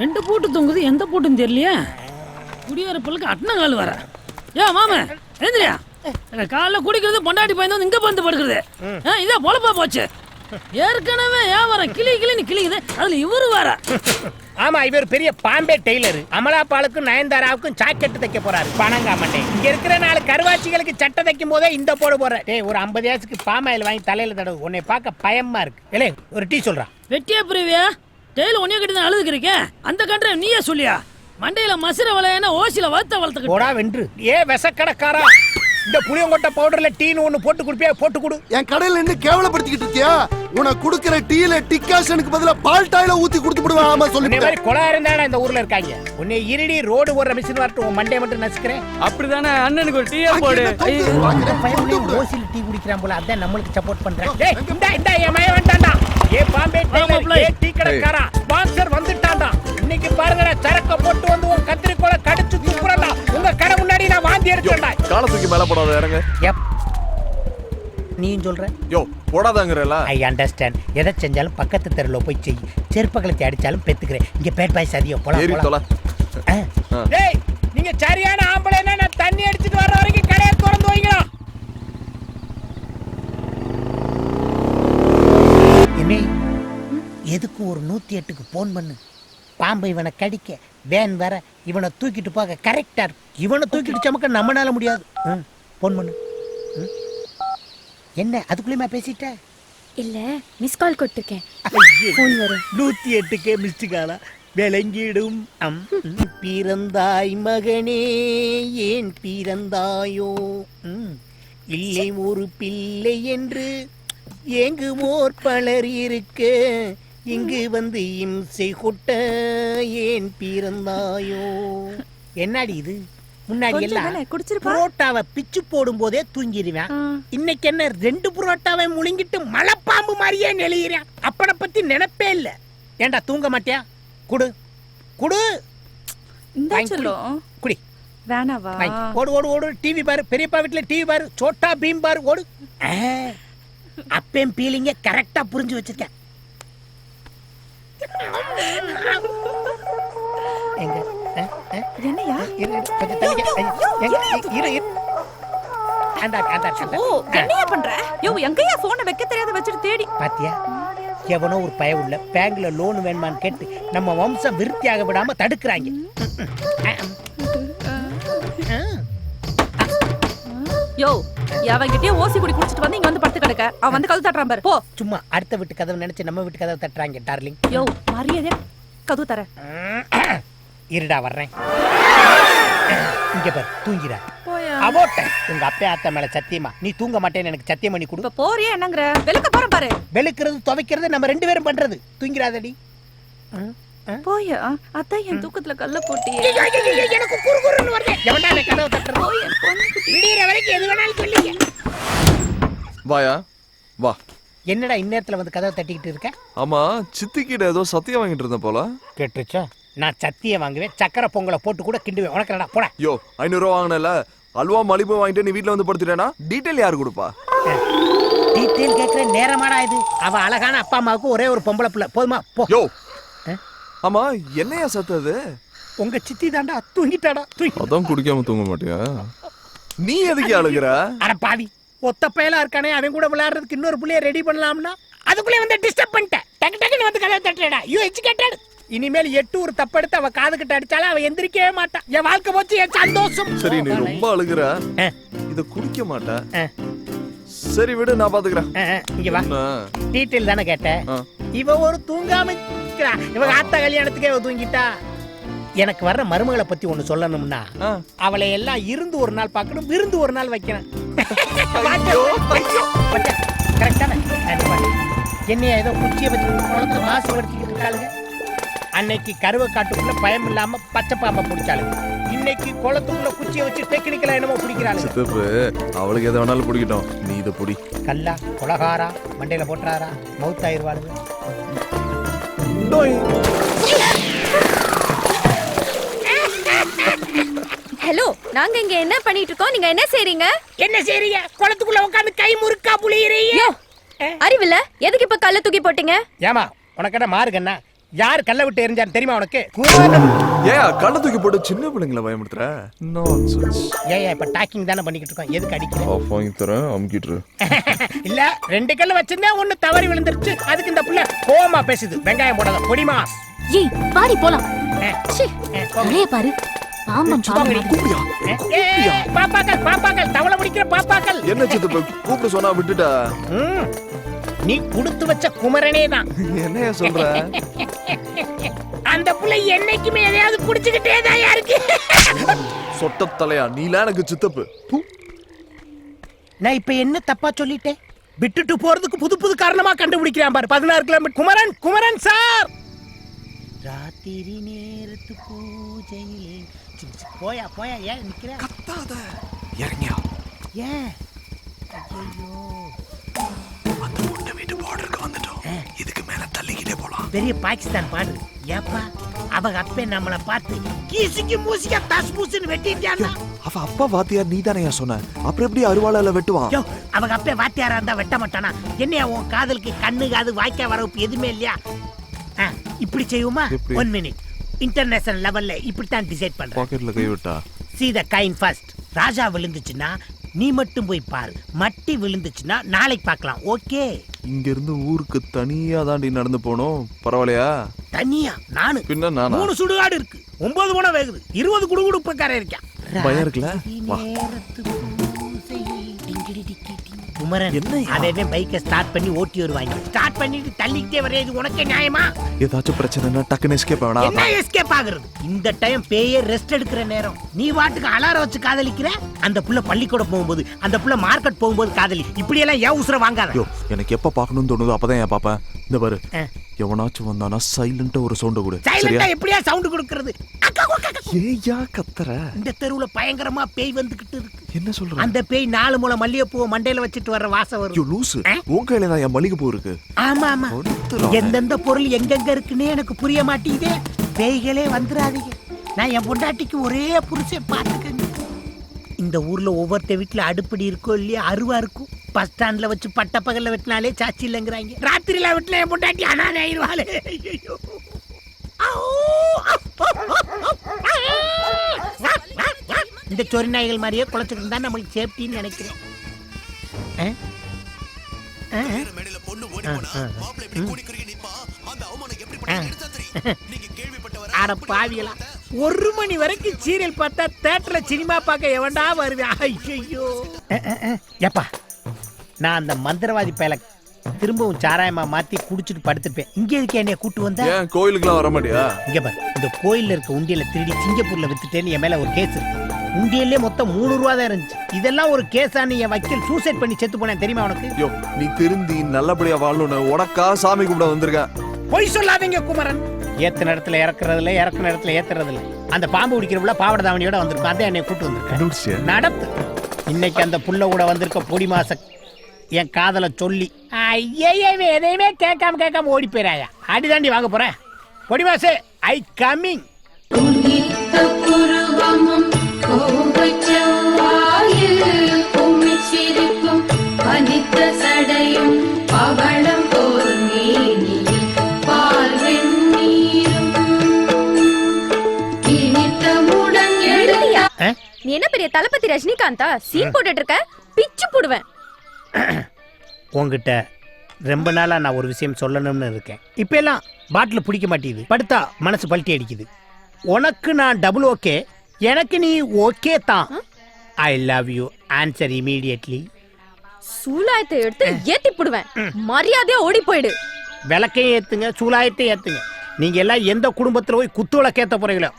ரெண்டு பூட்டு தொங்குது எந்த பூட்டுன்னு தெரியலையே? குடியேறப்பலுக்கு அட்ன கால் வர ஏ மாம எழுந்திரியா? காலைல குடிக்கிறது பொண்டாட்டி பையன் வந்து இங்க வந்து படுக்கிறது. இதே பொழப்பா போச்சு. ஏற்கனவே வியாபாரம் கிளி கிளின்னு கிளிக்குது. அதுல இவரு வேற. ஆமா இவர் பெரிய பாம்பே டெய்லர். அமலா பாலுக்கும் நயன்தாராவுக்கும் ஜாக்கெட் தைக்க போறாரு. பணங்கா மண்டே இங்க இருக்கிற நாலு கருவாச்சிகளுக்கு சட்டை தைக்கும் போதே இந்த போடு போற டேய் ஒரு ஐம்பது ஏசுக்கு பாமாயில் வாங்கி தலையில தடவு. உன்னை பார்க்க பயமா இருக்கு. இல்லை ஒரு டீ சொல்றான் வெட்டியா பிரிவியா? டெய்லி ஒன்னே கட்டி தான் அழுதுக்கிறீங்க அந்த கண்ட நீயே சொல்லியா? மண்டையில மசுர வளையன ஓசில வளர்த்த வளர்த்துக்கிட்டு. போடா வென்று. ஏ விசக்கடக்காரா இந்த புளியங்கொட்டை பவுடர்ல டீன்னு ஒண்ணு போட்டு குடிப்பியா? போட்டு கொடு. என் கடையில நின்று கேவலப்படுத்திக்கிட்டு இருக்கியா? உனக்கு கொடுக்கிற டீல டிக்காஷனுக்கு பதிலா பால் டாயில ஊத்தி கொடுத்து உன்னை சொல்லி மாதிரி கொலா இருந்தாடா இந்த ஊர்ல இருக்காங்க? உன்னை இருடி ரோடு ஓடுற மிஷின் வரட்டும் உன் மண்டையை மட்டும் நசுக்கிறேன். அப்படிதானே அண்ணனுக்கு ஒரு டீயா போடு. பையன் ஓசியில் டீ குடிக்கிறான் போல அதான் நம்மளுக்கு சப்போர்ட் பண்றேன். டேய் இந்தா இந்தா என் மயன் வந்துட்டான்டா. ஏ பாம்பே டெய்லர். ஏ டீ கடைக்காரா? ஸ்பான்சர் வந்துட்டான்டா. இன்னைக்கு பாருங்கடா சரக்க போட்டு வந்து உன் கத்திரிக்கோலை கடிச்சு துப்புறடா உங்க கடை முன்னாடி நான் வாந்தி எடுத்தேன்டா. காலை தூக்கி மேல போடாத இறங்க. எப் நீயும் சொல்ற? யோ போடாதாங்கிறல. ஐ அண்டர்ஸ்டாண்ட் எதை செஞ்சாலும் பக்கத்து தெருவில் போய் செய். செருப்பகலத்தை அடிச்சாலும் பெத்துக்கிறேன். இங்க பேட் பாய் சதியோ போலாம் ஆ. டேய் நீங்க சரியான ஆம்பளைன்னா நான் தண்ணி அடிச்சிட்டு வர வரைக்கும் எதுக்கு ஒரு நூத்தி எட்டுக்கு போன் பண்ணு? பாம்பு இவனை கடிக்க வேன் வர இவனை தூக்கிட்டு போக கரெக்டா இருக்கும் இவனை தூக்கிட்டு சமக்க நம்மனால முடியாது. போன் பண்ணு. ம். என்ன அதுக்குள்ளேயுமா பேசிட்ட? இல்ல மிஸ் கால் கொடுத்துருக்கேன். ஃபோன் வரும். நூத்தி எட்டுக்கே மிஸ்டு காலா. விளங்கிடும் அம். பிறந்தாய் மகனே ஏன் பிறந்தாயோ? ம். இல்லை ஒரு பிள்ளை என்று ஏங்குவோர் பலர் இருக்க இங்கு வந்து இம்சை கொட்ட ஏன் பிறந்தாயோ? என்னடி இது? முன்னாடி எல்லாம். புரோட்டாவை பிச்சு போடும் போதே தூங்கிடுவேன். இன்னைக்கு என்ன ரெண்டு புரோட்டாவை முழுங்கிட்டு மலைப்பாம்பு மாதிரியே நெளிகிறேன் அப்பனை பத்தி நினைப்பே இல்ல. ஏன்டா தூங்க மாட்டியா? குடு. குடு. குடி. வேணாவா. ஓடு ஓடு ஓடு. டிவி பாரு. பெரியப்பா வீட்டுல டிவி பாரு. சோட்டா பீம் பாரு. ஓடு. அப்பேன் பீலிங்க கரெக்டா புரிஞ்சு வச்சிருக்கேன். எங்க? என்னையா? கொஞ்சம். என்னையா பண்ற? யோ எங்கயா போனை வைக்க தெரியாத வச்சுட்டு தேடி? பாத்தியா? எவனோ ஒரு பய உள்ள பேங்க்ல லோன் வேணுமான்னு கேட்டு நம்ம வம்சம் விருத்தியாக விடாம தடுக்கிறாங்க. யோ அவங்கிட்டயே ஓசி குடி குடிச்சிட்டு வந்து இங்க வந்து படுத்து கிடக்க. அவன் வந்து கதவு தட்டுறான் பாரு. போ. சும்மா அடுத்த வீட்டு கதவை நினைச்சு நம்ம வீட்டு கதவை தட்டுறாங்க டார்லிங் யோ மரியாதையா கதவு தர. இருடா வர்றேன். இங்க பாரு தூங்கிடா. அவோட்ட உங்க அப்பா அத்தை மேல சத்தியமா? நீ தூங்க மாட்டேன்னு எனக்கு சத்தியம் பண்ணி கொடு. போறியா என்னங்கற? வெளுக்க போறேன் பாரு. வெளுக்கிறது துவைக்கிறது நம்ம ரெண்டு பேரும் பண்றது. ஆ? போயா? அதான் என் தூக்கத்துல கல்ல போட்டியே. எனக்கு குறுகுறுன்னு வருது. அந்த கதவை தட்டுறது? போய். விடியற வரைக்கும் எது வேணாலும் சொல்லிங்க வாயா வா. என்னடா இந்நேரத்துல வந்து கதவை தட்டிக்கிட்டு இருக்க? ஆமா சித்திக்கிட்ட ஏதோ சத்தியம் வாங்கிட்டு இருந்தேன் போல. கேட்டுச்சா? நான் சத்திய வாங்குவேன் சக்கரை பொங்கலை போட்டு கூட கிண்டுவேன். உனக்கு என்னடா போட. யோ ஐநூறுரூவா வாங்கினல அல்வா மலிப்பு வாங்கிட்டு நீ வீட்ல வந்து படுத்துட்டேனா டீட்டெயில் யார் கொடுப்பா? டீட்டெயில் கேட்குற நேரமாடா இது. அவ அழகான அப்பா அம்மாவுக்கு ஒரே ஒரு பொம்பளை பிள்ளை. போதுமா? போ. யோ? ஆமா என்னையா சத்தது உங்க சித்தி தாண்டா தூங்கிட்டாடா தூங்கி. அதான் குடிக்காம தூங்க மாட்டியா? நீ எதுக்கு அழுகுற? அட பாவி ஒத்த பயலா இருக்கானே அவன் கூட விளையாடுறதுக்கு இன்னொரு புள்ளைய ரெடி பண்ணலாம்னா அதுக்குள்ளே வந்து டிஸ்டர்ப் பண்ணிட்டேன். டக்கு டக்குன்னு வந்து கதவை தட்டுறடா யூ எஜுகேட்டட் இனிமேல் எட்டு ஒரு தப்பெடுத்து அவ காது கிட்ட அடிச்சாலும் அவ எந்திரிக்கவே மாட்டான் என் வாழ்க்கை போச்சு என் சந்தோஷம். சரி நீ ரொம்ப அழுகுற. இத குடிக்க மாட்ட. சரி விடு நான் பாத்துக்கிறேன். இங்க வா? டீட்டெயில் தானே கேட்டேன். இவ ஒரு தூங்காம இருக்கிறா. இவ ஆத்தா கல்யாணத்துக்கே தூங்கிட்டா. எனக்கு வர்ற மருமகளை பத்தி ஒண்ணு சொல்லணும்னா. அவளை எல்லாம் இருந்து ஒரு நாள் பார்க்கணும் விருந்து ஒரு நாள் வைக்கணும். கரெக்டான என்னைய ஏதோ குச்சியை வச்சு குளத்துல மாசு படுத்திக்கிட்டு இருக்காளுங்க? அன்னைக்கு கருவ காட்டுக்குள்ள பயம் இல்லாம பச்சை பாம்பை பிடிச்சாளுங்க. இன்னைக்கு குளத்துக்குள்ள குச்சியை வச்சு டெக்னிக்கலா என்னமோ பிடிக்கிறாளுங்க. சித்தப்பு அவளுக்கு எதை வேணாலும் பிடிக்கட்டும். நீ இதை பிடி. கல்லா கொலகாரா மண்டையில போட்டுறாரா மவுத் ஆயிருவாளுங்க ஹலோ நாங்க இங்க என்ன பண்ணிட்டு இருக்கோம் நீங்க என்ன செய்றீங்க? என்ன செய்றீங்க? குளத்துக்குள்ள உட்காந்து கை முறுக்கா புளியறீங்க அறிவில்ல? எதுக்கு இப்ப கல்ல தூக்கி போட்டீங்க? ஏமா உனக்கு என்ன மாறுகண்ணா யார் கல்ல விட்டு எரிஞ்சான்னு தெரியுமா உனக்கு? குமாரன் ஏன் கண்ணை தூக்கி போட்டு சின்ன பிள்ளைங்களை பயமுறுத்துற? நான்சென்ஸ் ஏன் இப்ப டாக்கிங் தானே பண்ணிக்கிட்டு இருக்கோம். எதுக்கு அடிக்கிற? ஆஃப் வாங்கி தரேன் அமுக்கிட்டு இல்ல ரெண்டு கல்ல வச்சிருந்தா ஒண்ணு தவறி விழுந்துருச்சு. அதுக்கு இந்த புள்ள கோவமா பேசுது. வெங்காயம் போடாத பொடிமா. ஏய் பாடி போலாம். தலைய பாரு. பாப்பாக்கள் பாப்பாக்கள் தவளை முடிக்கிற பாப்பாக்கள். என்ன சித்தப்பு கூப்பிட்டு சொன்னா விட்டுட்ட? ம், நீ குடுத்து வச்ச குமரனே தான். என்னையா சொல்ற? அந்த புள்ள என்னைக்குமே எதையாவது குடிச்சுக்கிட்டே தான் இருக்கு. சொட்ட தலையா? நீலாம் எனக்கு சித்தப்பு. நான் இப்ப என்ன தப்பா சொல்லிட்டேன்? விட்டுட்டு போறதுக்கு புது புது காரணமா கண்டுபிடிக்கிறான் பாரு. பதினாறு கிலோமீட்டர் குமரன் குமரன் சார்! ராத்திரி நேரத்து பூஜையிலே. போயா போயா ஏன் நிக்கிற? கத்தாத. இறங்கியா. ஏன்? ஐயோ பார்டருக்கு வந்துட்டோம். இதுக்கு மேல தள்ளிக்கிட்டே போலாம். பெரிய பாகிஸ்தான் பாடு. ஏப்பா அவங்க அப்பே நம்மள பார்த்து கீசுக்கு மூசிக்க தஸ் பூசுன்னு வெட்டிட்டான்னா? அவ அப்பா வாத்தியார் நீ தானே சொன்ன. அப்புறம் எப்படி அருவாளால வெட்டுவான்? அவங்க அப்பே வாத்தியாரா இருந்தா வெட்ட மாட்டானா? என்னையா உன் காதலுக்கு கண்ணு காது வாய்க்கா வரவுப்பு எதுவுமே இல்லையா? இப்படி செய்வோமா? ஒன் மினிட் இன்டர்நேஷனல் லெவல்ல இப்படித்தான் டிசைட் பண்றேன். பாக்கெட்ல கை விட்டா? See the கைன் ஃபர்ஸ்ட் ராஜா விழுந்துச்சுன்னா நீ மட்டும் போய் பாரு. மட்டி விழுந்துச்சுன்னா நாளைக்கு பார்க்கலாம். ஓகே? இங்க இருந்து ஊருக்கு தனியா தாண்டி நடந்து போனோம் பரவாயில்லையா? தனியா? நானு. பின்ன நானா? மூணு சுடுகாடு இருக்கு. ஒன்பது மணம் வேகுது. இருபது குடுகுடுப்பக்காரன் இருக்கேன். பயம் இருக்குல்ல? வா. குமரன். என்னய்யா? அவன் பைக்கை ஸ்டார்ட் பண்ணி ஓட்டி வருவாங்க. ஸ்டார்ட் பண்ணிட்டு தள்ளிக்கிட்டே வர இது உனக்கே நியாயமா? ஏதாச்சும் பிரச்சனைனா டக்குன்னு எஸ்கேப் என்ன வேணாம் எஸ்கேப் ஆகுறது? இந்த டைம் பேயே ரெஸ்ட் எடுக்கிற நேரம். நீ வாட்டுக்கு அலாரம் வச்சு காதலிக்கிற? அந்த புள்ள பள்ளிக்கூடம் போகும்போது அந்த புள்ள மார்க்கெட் போகும்போது காதலி. இப்படி எல்லாம் ஏன் உசுர வாங்காத? ஐயோ எனக்கு எப்ப பார்க்கணும்னு தோணுதோ அப்பதான் ஏன் பாப்பேன் இந்த பாரு. ஆ. எவனாச்சும் வந்தானா சைலண்டா ஒரு சவுண்ட் கொடு. சைலண்டா எப்படியா சவுண்ட் கொடுக்கறது. ஏயா கத்துற. இந்த தெருவுல பயங்கரமா பேய் வந்துகிட்டு இருக்கு. என்ன சொல்ற? அந்த பேய் நாலு முளை மல்லிகைப்பூவை மண்டையில வச்சுட்டு வர்ற வாசம் ஐயோ வரும் லூசு. ஆ? உன் கையில தான் என் மளிகை பூ இருக்கு. ஆமா ஆமா. எந்தெந்த பொருள் எங்கெங்க இருக்குன்னே எனக்கு புரிய மாட்டேங்குதே. பேய்களே வந்துடாதீங்க நான் என் பொண்டாட்டிக்கு ஒரே புருஷன் பார்த்துக்கங்க. இந்த ஊர்ல ஒவ்வொருத்த வீட்டுல அடுப்படி இருக்கோ இல்லையா அருவா இருக்கும். பஸ் ஸ்டாண்ட்ல வச்சு பட்டப்பகலில் வெட்டினாலே சாச்சி இல்லைங்கிறாங்க. ராத்திரியில் வெட்டினா போட்டாட்டி அனாதை ஆயிடுவாளே. ஐயோ இந்த சொறி நாய்கள் மாதிரியே குளத்துக்கு இருந்தா நம்மளுக்கு சேஃப்டின்னு நினைக்கிறேன். அட பாவியலா ஒரு மணி வரைக்கும் சீரியல் பார்த்தா தேட்டர்ல சினிமா பார்க்க எவன்டா வருவேன் ஐயோ எப்பா நான் அந்த மந்திரவாதி பயல திரும்பவும் சாராயமா மாத்தி குடிச்சிட்டு படுத்துப்பேன் இங்க எதுக்கு என்னைய கூட்டு வந்த? ஏன் கோயிலுக்குலாம் வர மாட்டியா? இங்க பாரு இந்த கோயில்ல இருக்க உண்டியல திருடி சிங்கப்பூர்ல வித்துட்டேன்னு என் மேல ஒரு கேஸ் இருக்கு. உண்டியல்லே மொத்தம் மூணு ரூபா தான் இருந்துச்சு. இதெல்லாம் ஒரு கேஸான்னு என் வக்கீல் சூசைட் பண்ணி செத்து போனேன் தெரியுமா உனக்கு? ஐயோ நீ திருந்தி நல்லபடியா வாழணும்னு உனக்கா சாமி கும்பிட வந்திருக்கேன். பொய் சொல்லாதீங்க குமரன். ஏத்த இடத்துல இறக்குறதுல இறக்குன இடத்துல ஏத்துறதுல அந்த பாம்பு பிடிக்கிறவுல பாவட தாவணியோட வந்திருக்கும் அதான் என்னை கூட்டு வந்திருக்கேன்? நடப்பு இன்னைக்கு அந்த புள்ள கூட வந்திருக்க பொடி மாச என் காதல சொல்லி. ஐயே எதையுமே கேட்காம கேட்காம ஓடி போயிராயா அடிதாண்டி வாங்க போறேன். பொடி மாசே ஐ கம்மிங் சடையும் பவளம் போல் மேனியில் பால் வெந்நீரும் இனித்தமுடன் எழுந்த நீ என்ன பெரிய தளபதி ரஜினிகாந்தா சீன் போட்டுட்டு இருக்க பிச்சு போடுவேன் உங்ககிட்ட ரொம்ப நாளா நான் ஒரு விஷயம் சொல்லணும்னு இருக்கேன். இப்ப எல்லாம் பாட்டில் பிடிக்க மாட்டேங்குது. படுத்தா மனசு பல்ட்டி அடிக்குது. உனக்கு நான் டபுள் ஓகே எனக்கு நீ ஓகே தான். I love you answer immediately சூலாயத்தை எடுத்து ஏத்தி போடுவேன். மரியாதையா ஓடி போயிடு. விளக்கையும் ஏத்துங்க சூலாயத்தையும் ஏத்துங்க. நீங்க எல்லாம் எந்த குடும்பத்துல போய் குத்து விளக்கேத்த போறீங்களோ?